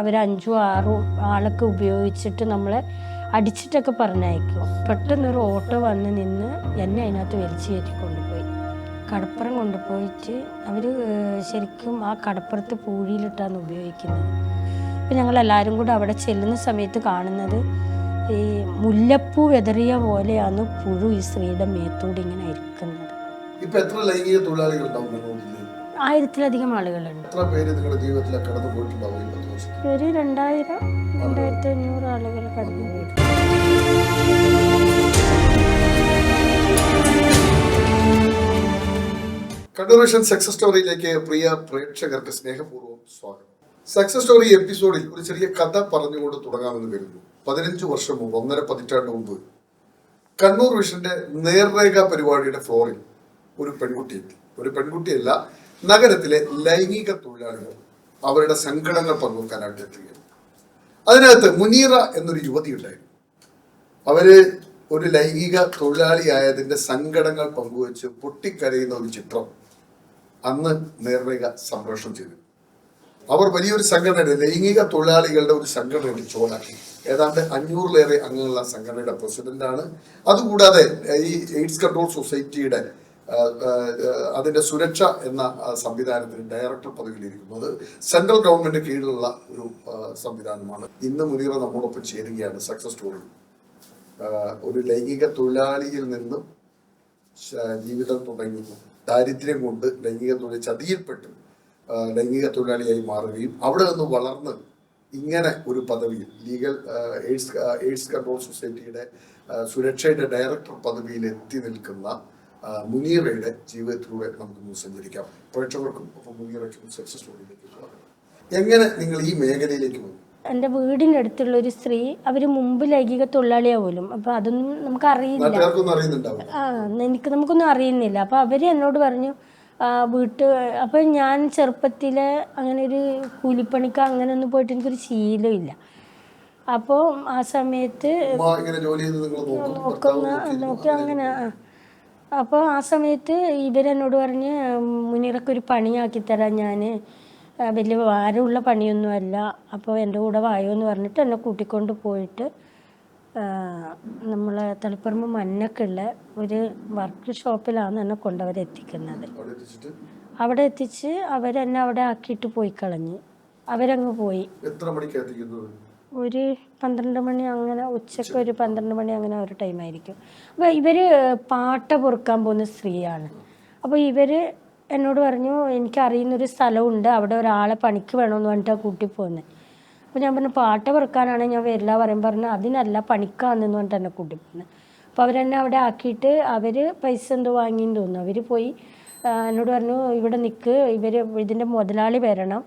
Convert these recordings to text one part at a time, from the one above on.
അവർ അഞ്ചും ആറും ആളൊക്കെ ഉപയോഗിച്ചിട്ട് നമ്മളെ അടിച്ചിട്ടൊക്കെ പറഞ്ഞയക്കും. പെട്ടെന്നൊരു ഓട്ടോ വന്ന് നിന്ന് എന്നെ അതിനകത്ത് വലിച്ചു കയറ്റി കൊണ്ടുപോയി. കടപ്പുറം കൊണ്ടുപോയിട്ട് അവർ ശരിക്കും ആ കടപ്പുറത്ത് പൂഴിയിലിട്ടാണ് ഉപയോഗിക്കുന്നത്. അപ്പം ഞങ്ങൾ എല്ലാവരും കൂടെ അവിടെ ചെല്ലുന്ന സമയത്ത് കാണുന്നത് ഈ മുല്ലപ്പൂ വെതറിയ പോലെയാണ് പുഴു ഈ സ്ത്രീയുടെ മേത്തൂടെ ഇങ്ങനെ ഇരിക്കുന്നത്. ഇപ്പൊ എത്ര ലൈംഗിക തൊഴിലാളികൾ ആയിരത്തിലധികം ആളുകളുണ്ട്. എത്ര പേര് നിങ്ങളുടെ ജീവിതത്തിൽ കടന്നു പോയിട്ടുണ്ടാവും ഈ പത്ത് വർഷത്തിൽ ഒരു രണ്ടായിരം രണ്ടായിരത്തി അഞ്ഞൂറ് ആളുകൾ കടന്നു. കണ്ടോറേഷൻ സക്സസ് സ്റ്റോറിയിലേക്ക് പ്രിയ പ്രേക്ഷകർക്ക് സ്നേഹപൂർവം സ്വാഗതം. സക്സസ് സ്റ്റോറി എപ്പിസോഡിൽ ഒരു ചെറിയ കഥ പറഞ്ഞുകൊണ്ട് തുടങ്ങാമെന്ന് കരുതുന്നു. പതിനഞ്ച് വർഷം മുമ്പ് ഒന്നര പതിറ്റാണ്ട് മുമ്പ് കണ്ണൂർ വിഷന്റെ നേർരേഖ പരിപാടിയുടെ ഫ്ലോറിൽ ഒരു പെൺകുട്ടി എത്തി. ഒരു പെൺകുട്ടിയല്ല നഗരത്തിലെ ലൈംഗിക തൊഴിലാളികൾ. അവരുടെ സങ്കടങ്ങൾ പങ്കുവെക്കാനായിട്ട് എത്തുകയാണ് അതിനകത്ത് മുനീറ എന്നൊരു യുവതി ഉണ്ടായിരുന്നു. അവർ ഒരു ലൈംഗിക തൊഴിലാളിയായതിന്റെ സങ്കടങ്ങൾ പങ്കുവെച്ച് പൊട്ടിക്കരയുന്ന ഒരു ചിത്രം അന്ന് നേർരേഖ സംപ്രേഷണം ചെയ്തു. അവർ വലിയൊരു സംഘടനയുടെ ലൈംഗിക തൊഴിലാളികളുടെ ഒരു സംഘടനയുടെ ചോളാക്കി ഏതാണ്ട് അഞ്ഞൂറിലേറെ അംഗങ്ങളുള്ള സംഘടനയുടെ പ്രസിഡന്റാണ്. അതുകൂടാതെ ഈ എയ്ഡ്സ് കൺട്രോൾ സൊസൈറ്റിയുടെ അതിന്റെ സുരക്ഷ എന്ന സംവിധാനത്തിന് ഡയറക്ടർ പദവിയിലിരിക്കുന്നത് സെൻട്രൽ ഗവൺമെന്റ് കീഴിലുള്ള ഒരു സംവിധാനമാണ്. ഇന്ന് മുനീറ നമ്മോടൊപ്പം ചേരുകയാണ് സക്സസ് സ്റ്റോറി ഒരു ലൈംഗിക തൊഴിലാളിയിൽ നിന്നും ജീവിതം തുടങ്ങി ദാരിദ്ര്യം കൊണ്ട് ലൈംഗിക തൊഴിൽ ചതിയിൽപ്പെട്ട് ലൈംഗിക തൊഴിലാളിയായി മാറുകയും അവിടെ നിന്ന് വളർന്ന് ഇങ്ങനെ ഒരു പദവിയിൽ ലീഗൽ എയ്ഡ്സ് എയ്ഡ്സ് കൺട്രോൾ സൊസൈറ്റിയുടെ സുരക്ഷയുടെ ഡയറക്ടർ പദവിയിൽ എത്തി നിൽക്കുന്ന മുനീറയുടെ ജീവിതത്തിലൂടെ നമുക്ക് സഞ്ചരിക്കാം. പ്രേക്ഷകർക്കും ഒപ്പം മുനീറയ്ക്കും സക്സസ് സ്റ്റോറിയിലേക്ക് എങ്ങനെ നിങ്ങൾ ഈ മേഖലയിലേക്ക് വന്നു? എന്റെ വീടിന്റെ അടുത്തുള്ള ഒരു സ്ത്രീ അവർ മുമ്പ് ലൈംഗിക തൊഴിലാളിയാ പോലും അപ്പോൾ അതൊന്നും നമുക്ക് അറിയില്ല ആ എനിക്ക് നമുക്കൊന്നും അറിയുന്നില്ല. അപ്പോൾ അവർ എന്നോട് പറഞ്ഞു ആ, വീട്ട് അപ്പോൾ ഞാൻ ചെറുപ്പത്തിലെ അങ്ങനെ ഒരു കൂലിപ്പണിക്ക് അങ്ങനെ ഒന്നും പോയിട്ട് എനിക്കൊരു ശീലമില്ല അപ്പോൾ ആ സമയത്ത് നോക്കുന്ന നോക്കി നോക്കി അങ്ങനെ അപ്പോൾ ആ സമയത്ത് ഇവരെന്നോട് പറഞ്ഞ് മുനിറക്കൊരു പണിയാക്കി തരാം ഞാൻ വലിയ ഭാരമുള്ള പണിയൊന്നുമല്ല. അപ്പോൾ എന്റെ കൂടെ വായോ എന്ന് പറഞ്ഞിട്ട് എന്നെ കൂട്ടിക്കൊണ്ട് പോയിട്ട് നമ്മളെ തളിപ്പറമ്പ് മഞ്ഞക്കുള്ള ഒരു വർക്ക് ഷോപ്പിലാണ് എന്നെ കൊണ്ടവരെത്തിക്കുന്നത് അവിടെ എത്തിച്ച് അവരെന്നെ അവിടെ ആക്കിയിട്ട് പോയി കളഞ്ഞ്. അവരങ്ങ് പോയി. എത്ര മണിക്ക് ഒരു പന്ത്രണ്ട് മണി അങ്ങനെ ഉച്ചയ്ക്ക് ഒരു പന്ത്രണ്ട് മണി അങ്ങനെ ഒരു ടൈമായിരിക്കും അപ്പോൾ ഇവർ പാട്ട പൊറുക്കാൻ പോകുന്ന സ്ത്രീയാണ്. അപ്പോൾ ഇവർ എന്നോട് പറഞ്ഞു എനിക്കറിയുന്നൊരു സ്ഥലമുണ്ട് അവിടെ ഒരാളെ പണിക്ക് വേണമെന്ന് പറഞ്ഞിട്ടാണ് കൂട്ടി പോകുന്നത് അപ്പോൾ ഞാൻ പറഞ്ഞു പാട്ട പൊറുക്കാനാണ് ഞാൻ വരില്ല പറയും പറഞ്ഞു അതിനല്ല പണിക്കാന്ന് പറഞ്ഞിട്ട് എന്നെ കൂട്ടി പോകുന്നത് അപ്പോൾ അവരെന്നെ അവിടെ ആക്കിയിട്ട് അവർ പൈസ എന്തോ വാങ്ങിയെന്ന് തോന്നുന്നു. അവർ പോയി എന്നോട് പറഞ്ഞു ഇവിടെ നിൽക്ക് ഇവർ ഇതിന്റെ മുതലാളി വരണം.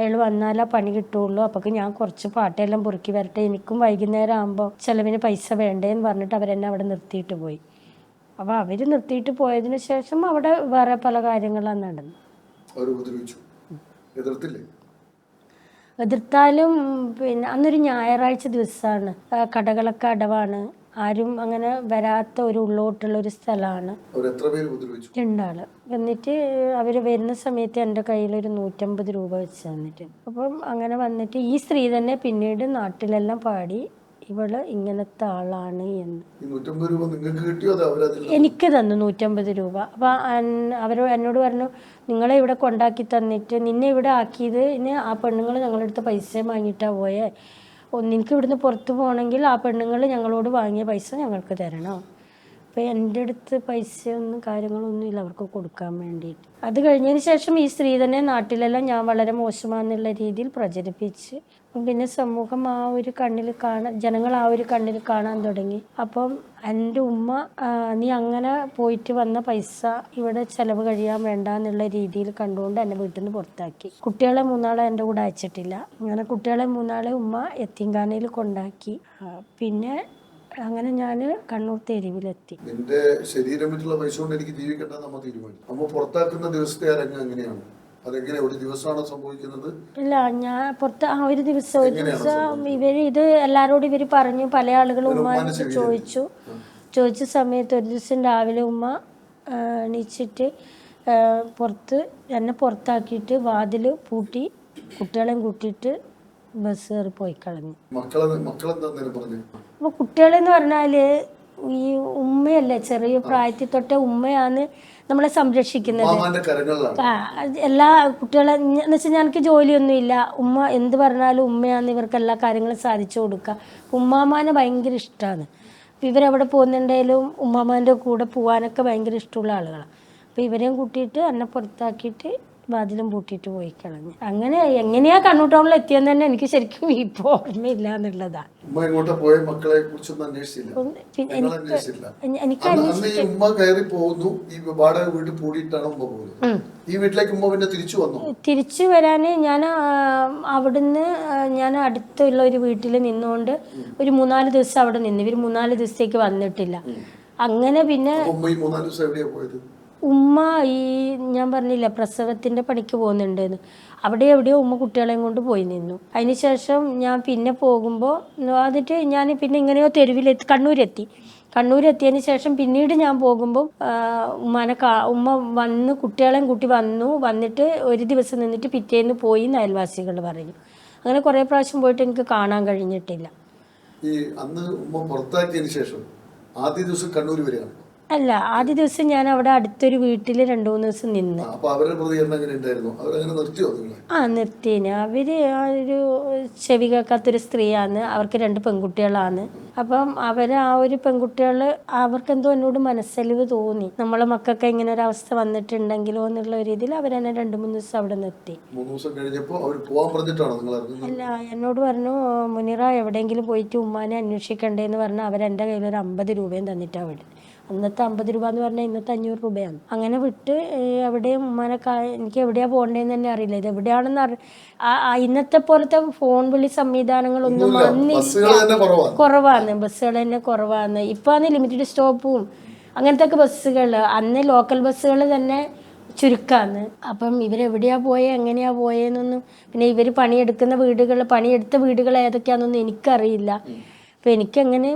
അയാൾ വന്നാലേ പണി കിട്ടുള്ളൂ. അപ്പോൾ ഞാൻ കുറച്ച് പാട്ടെല്ലാം പൊറുക്കി വരട്ടെ. എനിക്കും വൈകുന്നേരം ആകുമ്പോൾ ചിലവിന് പൈസ വേണ്ടേന്ന് പറഞ്ഞിട്ട് അവരെന്നെ അവിടെ നിർത്തിയിട്ട് പോയി. അപ്പോൾ അവർ നിർത്തിയിട്ട് പോയതിന് ശേഷം അവിടെ വേറെ പല കാര്യങ്ങളാണ് എതിർത്തില്ലേ? എതിർത്താലും പിന്നെ അന്നൊരു ഞായറാഴ്ച ദിവസമാണ് കടകളൊക്കെ അടവാണ്. ആരും അങ്ങനെ വരാത്ത ഒരു ഉള്ളോട്ടുള്ള ഒരു സ്ഥലമാണ്. രണ്ടാൾ. എന്നിട്ട് അവർ വരുന്ന സമയത്ത് എന്റെ കയ്യിൽ ഒരു നൂറ്റമ്പത് രൂപ വെച്ച് തന്നിട്ട്. അപ്പം അങ്ങനെ വന്നിട്ട് ഈ സ്ത്രീ തന്നെ പിന്നീട് നാട്ടിലെല്ലാം പാടി ഇവൾ ഇങ്ങനത്തെ ആളാണ് എന്ന്. എനിക്ക് തന്നു നൂറ്റമ്പത് രൂപ. അപ്പൊ അവർ എന്നോട് പറഞ്ഞു നിങ്ങളെ ഇവിടെ കൊണ്ടാക്കി തന്നിട്ട് നിന്നെ ഇവിടെ ആക്കിയത് ആ പെണ്ണുങ്ങൾ ഞങ്ങളെടുത്ത് പൈസ വാങ്ങിയിട്ടാ പോയേ. ഒന്ന് എനിക്ക് ഇവിടുന്ന് പുറത്ത് പോകണമെങ്കിൽ ആ പെണ്ണുങ്ങൾ ഞങ്ങളോട് വാങ്ങിയ പൈസ ഞങ്ങൾക്ക് തരണം. അപ്പോൾ എന്റെ അടുത്ത് പൈസയൊന്നും കാര്യങ്ങളൊന്നും ഇല്ല അവർക്ക് കൊടുക്കാൻ വേണ്ടിയിട്ട്. അത് കഴിഞ്ഞതിന് ശേഷം ഈ സ്ത്രീ തന്നെ നാട്ടിലെല്ലാം ഞാൻ വളരെ മോശമാണെന്നുള്ള രീതിയിൽ പ്രചരിപ്പിച്ച് പിന്നെ സമൂഹം ആ ഒരു കണ്ണിൽ കാണാൻ ജനങ്ങൾ ആ ഒരു കണ്ണിൽ കാണാൻ തുടങ്ങി. അപ്പം എന്റെ ഉമ്മ നീ അങ്ങനെ പോയിട്ട് വന്ന പൈസ ഇവിടെ ചെലവ് കഴിയാൻ വേണ്ട എന്നുള്ള രീതിയിൽ കണ്ടുകൊണ്ട് എന്നെ വീട്ടിൽ നിന്ന് പുറത്താക്കി. കുട്ടികളെ മൂന്നാളെ എന്റെ കൂടെ അയച്ചിട്ടില്ല. അങ്ങനെ കുട്ടികളെ മൂന്നാളെ ഉമ്മ എത്തിങ്കാനയിൽ കൊണ്ടാക്കി. പിന്നെ അങ്ങനെ ഞാൻ കണ്ണൂർ തെരുവിലെത്തി. എന്റെ ശരീരം വെച്ചുള്ള പൈസ കൊണ്ട് എനിക്ക് ജീവിക്കണ്ട നമ്മൾ തീരുമാനിച്ചു. അമ്മ പുറത്താക്കുന്ന ദിവസത്തെ അരങ്ങ് എങ്ങനെയാണ്? അതെങ്ങനെ ഒരു ദിവസമാണോ സംഭവിക്കുന്നത്? ഇല്ല ഞാൻ പുറത്ത് ആ ഒരു ദിവസം ഒരു ദിവസം ഇവർ ഇത് എല്ലാരോടും ഇവർ പറഞ്ഞു പല ആളുകളും ഉമ്മ ചോദിച്ചു. ചോദിച്ച സമയത്ത് ഒരു ദിവസം രാവിലെ ഉമ്മ എണീച്ചിട്ട് പുറത്ത് എന്നെ പുറത്താക്കിയിട്ട് വാതിൽ പൂട്ടി കുട്ടികളെയും കൂട്ടിയിട്ട് ബസ് കയറി പോയി കളഞ്ഞു. മക്കളെ മക്കളെന്താ നേരം പറഞ്ഞു? അപ്പോൾ കുട്ടികളെന്ന് പറഞ്ഞാൽ ഈ ഉമ്മയല്ലേ ചെറിയ പ്രായത്തിൽ തൊട്ടേ ഉമ്മയാണ് നമ്മളെ സംരക്ഷിക്കുന്നത്. ആ, എല്ലാ കുട്ടികളെ എന്ന് വെച്ചാൽ ഞങ്ങൾക്ക് ജോലിയൊന്നുമില്ല. ഉമ്മ എന്ത് പറഞ്ഞാലും ഉമ്മയാണ് ഇവർക്ക് എല്ലാ കാര്യങ്ങളും സാധിച്ചു കൊടുക്കുക. ഉമ്മാമാനെ ഭയങ്കര ഇഷ്ടമാണ് അപ്പം ഇവരെവിടെ പോകുന്നുണ്ടെങ്കിലും ഉമ്മാമാന്റെ കൂടെ പോകാനൊക്കെ ഭയങ്കര ഇഷ്ടമുള്ള ആളുകളാണ് അപ്പോൾ ഇവരെയും കൂട്ടിയിട്ട് എന്നെ പുറത്താക്കിയിട്ട് വാതിലും പൂട്ടിയിട്ട് പോയി കളഞ്ഞു അങ്ങനെ എങ്ങനെയാ കണ്ണൂർ ടൗണിൽ എത്തിയെന്ന് തന്നെ എനിക്ക് ശരിക്കും ഇപ്പോൾ ഓർമ്മയില്ല ഇങ്ങോട്ട് പോയ? മക്കളെ കുറിച്ചൊന്നും അന്വേഷിച്ചില്ല. എനിക്ക് ഉമ്മ കയറി പോകുന്നു ഈ വാടക വീട്ടിൽ കൂടിയിട്ടാണ് ഉമ്മ പോകുന്നത് ഈ വീട്ടിലേക്ക് ഉമ്മ പിന്നെ തിരിച്ചു വന്നു? തിരിച്ചു വരാൻ ഞാൻ അവിടുന്ന് ഞാൻ അടുത്തുള്ള ഒരു വീട്ടിൽ നിന്നുകൊണ്ട് ഒരു മൂന്നാൽ ദിവസം അവിടെ നിന്ന്. ഇവർ മൂന്നാൽ ദിവസത്തേക്ക് വന്നിട്ടില്ല. അങ്ങനെ പിന്നെ മൂന്നാൽ ദിവസം എവിടെയാ പോയത്? ഉമ്മ ഈ ഞാൻ പറഞ്ഞില്ല പ്രസവത്തിന്റെ പണിക്ക് പോകുന്നുണ്ടെന്ന്. അവിടെ എവിടെയോ ഉമ്മ കുട്ടികളെയും കൊണ്ട് പോയി നിന്നു. അതിനുശേഷം ഞാൻ പിന്നെ പോകുമ്പോൾ എന്നിട്ട് ഞാൻ പിന്നെ ഇങ്ങനെയോ തെരുവിലെത്തി കണ്ണൂരെത്തി. കണ്ണൂരെത്തിയതിന് ശേഷം പിന്നീട് ഞാൻ പോകുമ്പോൾ ഉമ്മനെ കാ ഉമ്മ വന്ന് കുട്ടികളെയും കൂട്ടി വന്നു. വന്നിട്ട് ഒരു ദിവസം നിന്നിട്ട് പിറ്റേന്ന് പോയി എന്ന് അയൽവാസികൾ പറഞ്ഞു. അങ്ങനെ കുറേ പ്രാവശ്യം പോയിട്ട് എനിക്ക് കാണാൻ കഴിഞ്ഞിട്ടില്ല. ഈ അന്ന് ഉമ്മ പുറത്താക്കിയതിന് ശേഷം ആദ്യ ദിവസം കണ്ണൂർ വരികയാണ് അല്ല ആദ്യ ദിവസം ഞാൻ അവിടെ അടുത്തൊരു വീട്ടിൽ രണ്ടു മൂന്ന് ദിവസം നിന്ന്. അപ്പൊ അവരുടെ പ്രതികരണം എങ്ങനെ ഉണ്ടായിരുന്നു? അവരങ്ങനെ നിർത്തിയോ നിങ്ങളെ? ആ നിർത്തിന് അവർ ആ ഒരു ചെവി കേൾക്കാത്തൊരു സ്ത്രീയാണ്. അവർക്ക് രണ്ട് പെൺകുട്ടികളാണ്. അപ്പം അവർ ആ ഒരു പെൺകുട്ടികൾ അവർക്കെന്തോ എന്നോട് മനസ്സലിവ് തോന്നി. നമ്മളെ മക്കൾക്ക് ഇങ്ങനെ ഒരു അവസ്ഥ വന്നിട്ടുണ്ടെങ്കിലോ എന്നുള്ള രീതിയിൽ അവർ എന്നെ രണ്ട് മൂന്ന് ദിവസം അവിടെ നിർത്തി. മൂന്ന് ദിവസം കഴിഞ്ഞപ്പോ അവർ പോവാൻ പറഞ്ഞിട്ടാണോ നിങ്ങൾ അല്ല എന്നോട് പറഞ്ഞു മുനിറ എവിടെയെങ്കിലും പോയിട്ട് ഉമ്മാനെ അന്വേഷിക്കണ്ടേന്ന് പറഞ്ഞാൽ അവരെന്റെ കയ്യിൽ ഒരു അമ്പത് രൂപയും തന്നിട്ടാണ് വിടും അന്നത്തെ അമ്പത് രൂപ എന്ന് പറഞ്ഞാൽ ഇന്നത്തെ അഞ്ഞൂറ് രൂപയാണ്. അങ്ങനെ വിട്ട് എവിടെയും ഉമ്മാനെ എനിക്ക് എവിടെയാണ് പോകേണ്ടതെന്ന് തന്നെ അറിയില്ല. ഇത് എവിടെയാണെന്ന് അറി ഇന്നത്തെ പോലത്തെ ഫോൺ വിളി സംവിധാനങ്ങളൊന്നും വന്നില്ല. കുറവാണ്. ബസ്സുകൾ തന്നെ കുറവാണ്. ഇപ്പൊ ലിമിറ്റഡ് സ്റ്റോപ്പും അങ്ങനത്തെ ഒക്കെ ബസ്സുകൾ അന്ന് ലോക്കൽ ബസ്സുകൾ തന്നെ ചുരുക്കാന്ന്. അപ്പം ഇവരെവിടെയാ പോയേ എങ്ങനെയാ പോയെന്നൊന്നും പിന്നെ ഇവർ പണിയെടുക്കുന്ന വീടുകൾ പണിയെടുത്ത വീടുകൾ ഏതൊക്കെയാണെന്നൊന്നും എനിക്കറിയില്ല. അപ്പം എനിക്കങ്ങനെ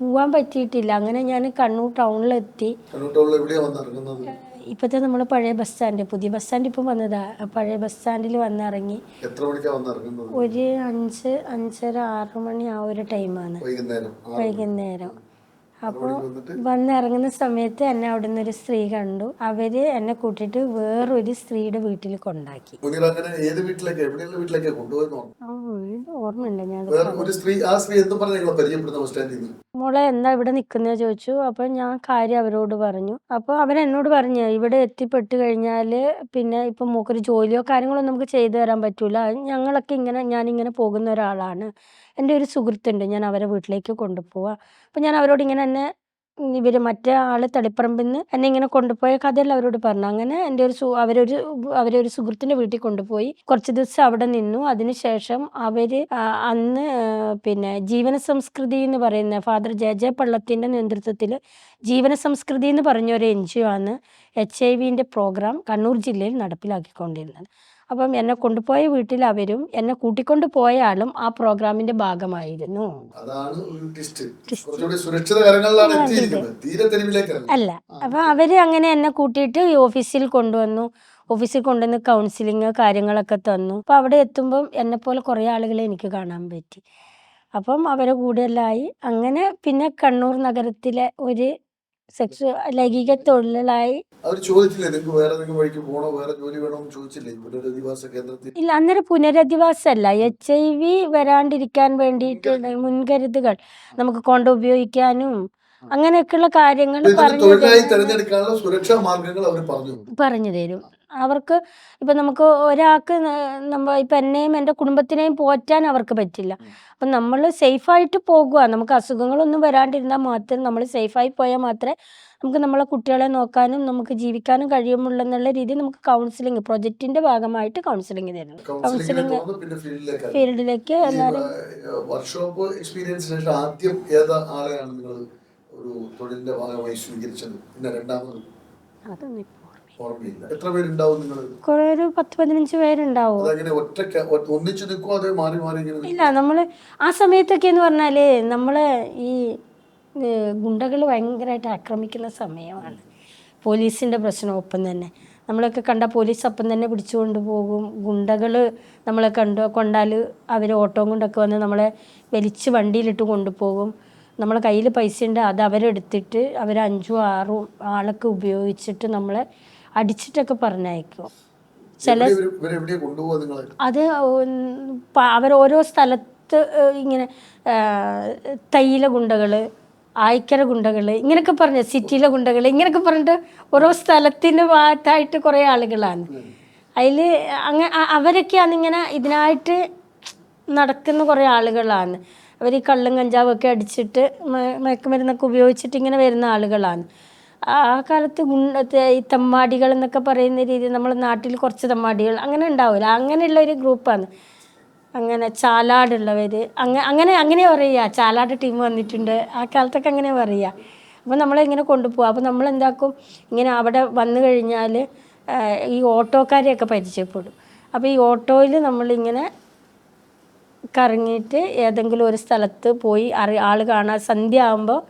പോവാൻ പറ്റിയിട്ടില്ല. അങ്ങനെ ഞാൻ കണ്ണൂർ ടൗണിലെത്തി. ഇപ്പത്തെ ഇപ്പോഴത്തെ നമ്മൾ പഴയ ബസ് സ്റ്റാൻഡ് പുതിയ ബസ് സ്റ്റാൻഡ് ഇപ്പം വന്നതാ. പഴയ ബസ് സ്റ്റാൻഡിൽ വന്നിറങ്ങി ഒരു അഞ്ച് അഞ്ചര ആറ് മണി ആ ഒരു ടൈമാണ്. വൈകുന്നേരം. അപ്പോൾ വന്നിറങ്ങുന്ന സമയത്ത് എന്നെ അവിടെ നിന്ന് ഒരു സ്ത്രീ കണ്ടു. അവർ എന്നെ കൂട്ടിട്ട് വേറൊരു സ്ത്രീയുടെ വീട്ടിൽ കൊണ്ടാക്കി. വീട് ഓർമ്മയുണ്ട് ഞാൻ മോളെ എന്താ ഇവിടെ നിൽക്കുന്നത് ചോദിച്ചു. അപ്പൊ ഞാൻ കാര്യം അവരോട് പറഞ്ഞു. അപ്പൊ അവരെന്നോട് പറഞ്ഞു ഇവിടെ എത്തിപ്പെട്ടു കഴിഞ്ഞാൽ പിന്നെ ഇപ്പൊ മൂക്കൊരു ജോലിയോ കാര്യങ്ങളോ നമുക്ക് ചെയ്തു തരാൻ പറ്റൂല. ഞങ്ങളൊക്കെ ഇങ്ങനെ ഞാനിങ്ങനെ പോകുന്ന ഒരാളാണ്. എന്റെ ഒരു സുഹൃത്തുണ്ട്. ഞാൻ അവരെ വീട്ടിലേക്ക് കൊണ്ടുപോവുക അപ്പം ഞാൻ അവരോട് ഇങ്ങനെ എന്നെ ഇവർ മറ്റേ ആൾ തളിപ്പറമ്പിൽ നിന്ന് എന്നെ ഇങ്ങനെ കൊണ്ടുപോയ കഥയല്ല അവരോട് പറഞ്ഞു അങ്ങനെ എന്റെ ഒരു സു അവരൊരു അവരെ ഒരു സുഹൃത്തിന്റെ വീട്ടിൽ കൊണ്ടുപോയി. കുറച്ച് ദിവസം അവിടെ നിന്നു. അതിനുശേഷം അവർ അന്ന് പിന്നെ ജീവന സംസ്കൃതി എന്ന് പറയുന്ന ഫാദർ ജെ ജെ പള്ളത്തിന്റെ നേതൃത്വത്തിൽ ജീവന സംസ്കൃതി എന്ന് പറഞ്ഞ ഒരു എൻ ജി ഒ ആണ് എച്ച് ഐ വിന്റെ പ്രോഗ്രാം കണ്ണൂർ ജില്ലയിൽ നടപ്പിലാക്കിക്കൊണ്ടിരുന്നത്. അപ്പം എന്നെ കൊണ്ടുപോയ വീട്ടിൽ അവരും എന്നെ കൂട്ടിക്കൊണ്ട് പോയ ആളും ആ പ്രോഗ്രാമിന്റെ ഭാഗമായിരുന്നു. അല്ല അപ്പൊ അവർ അങ്ങനെ എന്നെ കൂട്ടിയിട്ട് ഓഫീസിൽ കൊണ്ടുവന്നു. ഓഫീസിൽ കൊണ്ടുവന്ന് കൗൺസിലിങ് കാര്യങ്ങളൊക്കെ തന്നു. അപ്പൊ അവിടെ എത്തുമ്പോൾ എന്നെ പോലെ കുറെ ആളുകളെ എനിക്ക് കാണാൻ പറ്റി. അപ്പം അവരെ കൂടെയെല്ലാമായി അങ്ങനെ പിന്നെ കണ്ണൂർ നഗരത്തിലെ ഒരു സെക്സ് ലൈംഗിക തൊഴിലായി അവർ ചോദിച്ചില്ലേ നിങ്ങൾക്ക് വേറെ നിങ്ങൾ വഴിക്ക് പോകണോ വേറെ ജോലി വേണോ? എന്ന് ചോദിച്ചില്ലേ പുനരധിവാസ കേന്ദ്രത്തിൽ. ഇല്ല അന്നേരം പുനരധിവാസമല്ല. എച്ച് ഐ വി വരാണ്ടിരിക്കാൻ വേണ്ടിയിട്ടുള്ള മുൻകരുതുകൾ നമുക്ക് കൊണ്ട് ഉപയോഗിക്കാനും അങ്ങനെയൊക്കെയുള്ള കാര്യങ്ങൾ പറഞ്ഞു തൊഴിലായി തെരഞ്ഞെടുക്കാനുള്ള സുരക്ഷാ മാർഗങ്ങൾ അവർ പറഞ്ഞു പറഞ്ഞു തരും. അവർക്ക് ഇപ്പം നമുക്ക് ഒരാൾക്ക് നമ്മൾ ഇപ്പം എന്നെയും എന്റെ കുടുംബത്തിനെയും പോറ്റാൻ അവർക്ക് പറ്റില്ല. അപ്പം നമ്മൾ സേഫായിട്ട് പോകുക നമുക്ക് അസുഖങ്ങളൊന്നും വരാണ്ടിരുന്നാൽ മാത്രം നമ്മൾ സേഫായി പോയാൽ മാത്രമേ നമുക്ക് നമ്മളെ കുട്ടികളെ നോക്കാനും നമുക്ക് ജീവിക്കാനും കഴിയുമുള്ളൂ എന്നുള്ള രീതിയിൽ നമുക്ക് കൗൺസിലിംഗ് പ്രൊജക്റ്റിന്റെ ഭാഗമായിട്ട് കൗൺസിലിംഗ് തരുന്നു. കൗൺസിലിംഗ് ഫീൽഡിലേക്ക്. എന്നാലും ആദ്യം ഏതാ ആളെയാണ് നിങ്ങൾ ഒരു തൊഴിലിന്റെ ഭാഗമായി സ്വീകരിച്ചത്? പിന്നെ രണ്ടാമത്? അതൊന്നും ഓർമ്മയില്ല. എത്ര പേരുണ്ടാവും നിങ്ങൾ കുറെ ഒരു പത്ത് പതിനഞ്ച് പേരുണ്ടാവും. അതങ്ങനെ ഒറ്റ ഒന്നിച്ചു ഒന്നിച്ച് നിൽക്കുമോ അതേ മാറി മാറി ഇങ്ങനെ ഇല്ല നമ്മൾ ആ സമയത്തൊക്കെ എന്ന് പറഞ്ഞാൽ നമ്മൾ ഈ ഗുണ്ടകൾ ഭയങ്കരമായിട്ട് ആക്രമിക്കുന്ന സമയമാണ്. പോലീസിന്റെ പ്രശ്നം ഒപ്പം തന്നെ. നമ്മളൊക്കെ കണ്ട പോലീസ് അപ്പം തന്നെ പിടിച്ചുകൊണ്ട് പോകും. ഗുണ്ടകൾ നമ്മളെ കണ്ടു കൊണ്ടാൽ അവർ ഓട്ടോ കൊണ്ടൊക്കെ വന്ന് നമ്മളെ വലിച്ച് വണ്ടിയിലിട്ട് കൊണ്ടുപോകും. നമ്മളെ കയ്യിൽ പൈസ ഉണ്ട് അത് അവരെടുത്തിട്ട് അവർ അഞ്ചും ആറും ആളൊക്കെ ഉപയോഗിച്ചിട്ട് നമ്മളെ അടിച്ചിട്ടൊക്കെ പറഞ്ഞയക്കും. ചില അത് അവർ ഓരോ സ്ഥലത്ത് ഇങ്ങനെ തൈല ഗുണ്ടകൾ ആയിക്കര ഗുണ്ടകൾ ഇങ്ങനെയൊക്കെ പറഞ്ഞ സിറ്റിയിലെ ഗുണ്ടകൾ ഇങ്ങനെയൊക്കെ പറഞ്ഞിട്ട് ഓരോ സ്ഥലത്തിന് ഭാഗത്തായിട്ട് കുറേ ആളുകളാണ്. അതിൽ അങ്ങ അവരൊക്കെയാണ് ഇങ്ങനെ ഇതിനായിട്ട് നടക്കുന്ന കുറേ ആളുകളാണ്. അവർ ഈ കള്ളും കഞ്ചാവൊക്കെ ഒക്കെ അടിച്ചിട്ട് മയക്കുമരുന്നൊക്കെ ഉപയോഗിച്ചിട്ട് ഇങ്ങനെ വരുന്ന ആളുകളാണ്. ആ കാലത്ത് ഗുണ്ട തെ- ഈ തമ്മാടികൾ എന്നൊക്കെ പറയുന്ന രീതി നമ്മൾ നാട്ടിൽ കുറച്ച് തമ്മാടികൾ അങ്ങനെ ഉണ്ടാവില്ല അങ്ങനെയുള്ള ഒരു ഗ്രൂപ്പാണ്. അങ്ങനെ ചാലാടുള്ളവർ അങ്ങനെ അങ്ങനെ അങ്ങനെ പറയുക. ചാലാട് ടീം വന്നിട്ടുണ്ട്. ആ കാലത്തൊക്കെ അങ്ങനെ പറയുക. അപ്പോൾ നമ്മളെ ഇങ്ങനെ കൊണ്ടുപോകും അപ്പോൾ നമ്മൾ എന്താക്കും ഇങ്ങനെ അവിടെ വന്നു കഴിഞ്ഞാൽ ഈ ഓട്ടോക്കാരെയൊക്കെ പരിചയപ്പെടും. അപ്പോൾ ഈ ഓട്ടോയിൽ നമ്മളിങ്ങനെ കറങ്ങിയിട്ട് ഏതെങ്കിലും ഒരു സ്ഥലത്ത് പോയി അറി ആൾ കാണാൻ സന്ധ്യ ആകുമ്പോൾ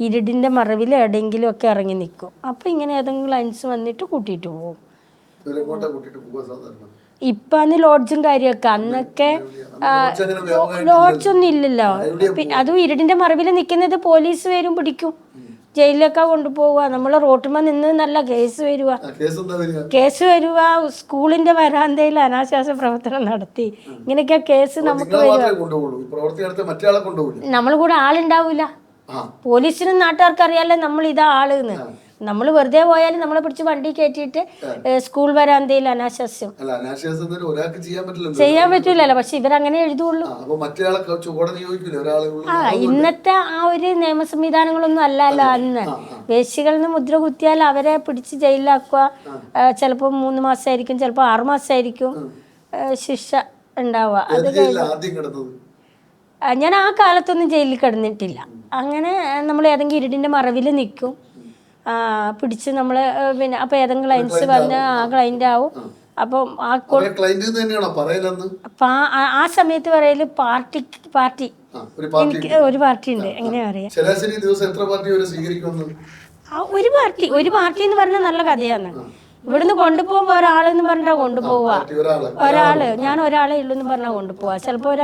ഇരുടിന്റെ മറവിൽ എവിടെയെങ്കിലും ഒക്കെ ഇറങ്ങി നിൽക്കും അപ്പോൾ ഇങ്ങനെ ഏതെങ്കിലും ലൈൻസ് വന്നിട്ട് കൂട്ടിയിട്ട് പോകും. ഇപ്പാന്ന് ഇപ്പം അന്ന് ലോഡ്ജും കാര്യമൊക്കെ അന്നൊക്കെ ലോഡ്ജ് അങ്ങനെ വ്യാപകമായിട്ട് ലോഡ്ജ് ഒന്നും ഇല്ലല്ലോ. അതും ഇരുടിന്റെ മറവിൽ നിൽക്കുന്നത് പോലീസ് വരും പിടിക്കും. ജയിലിലൊക്കെ കൊണ്ടുപോവുക നമ്മൾ റോട്ടുമ്മ നിന്ന് നല്ല കേസ് വരുക? കേസ് വരിക സ്കൂളിന്റെ വരാന്തയിൽ അനാശാസ പ്രവർത്തനം നടത്തി. ഇങ്ങനെയൊക്കെ കേസ് നമുക്ക് നമ്മൾ കൂടെ ആളുണ്ടാവില്ല പോലീസിനും നാട്ടുകാർക്ക് അറിയാലോ നമ്മൾ ഇതാ ആളെന്ന് നമ്മൾ വെറുതെ പോയാലും നമ്മളെ പിടിച്ച് വണ്ടി കയറ്റിയിട്ട് സ്കൂൾ വരാൻ വരാന്തയിൽ അനാശാസ്യം. ചെയ്യാൻ പറ്റൂലല്ലോ പക്ഷെ ഇവരങ്ങനെ എഴുതുള്ളൂ. ആ, ഇന്നത്തെ ആ ഒരു നിയമ സംവിധാനങ്ങളൊന്നും അല്ലല്ലോ അന്ന്. വേശികളിൽ നിന്ന് മുദ്ര കുത്തിയാൽ അവരെ പിടിച്ച് ജയിലിലാക്കുക. ചിലപ്പോൾ മൂന്ന് മാസമായിരിക്കും ചിലപ്പോൾ ആറ് മാസമായിരിക്കും ഏഹ്, ശിക്ഷ ഉണ്ടാവുക. ഏത് ജയിലിലാ ആദ്യം കിടന്നത് ആ, ഞാൻ ആ കാലത്തൊന്നും ജയിലിൽ കിടന്നിട്ടില്ല. അങ്ങനെ നമ്മൾ ഏതെങ്കിലും ഇരുടിന്റെ മറവിൽ നിൽക്കും. പിടിച്ച് നമ്മൾ പിന്നെ അപ്പോൾ ഏതെങ്കിലും ക്ലയൻസ് വന്ന് ആ ക്ലയന്റ് ആവും. അപ്പം ആ ആ- സമയത്ത് പറയൽ പാർട്ടി പാർട്ടി. എനിക്ക് ഒരു പാർട്ടി ഉണ്ട്. എങ്ങനെയാ പറയാ? ഒരു പാർട്ടി ഒരു പാർട്ടി എന്ന് പറഞ്ഞാൽ നല്ല കഥയാണ് ഇവിടുന്ന് കൊണ്ടുപോകുമ്പോൾ ഒരാളെന്ന് പറഞ്ഞാ കൊണ്ടുപോവുക. പാർട്ടി ഒരാളെ. ഞാൻ ഒരാളെ ഉള്ളൂ എന്ന് പറഞ്ഞാൽ കൊണ്ടുപോവാ ചിലപ്പോൾ ഒരു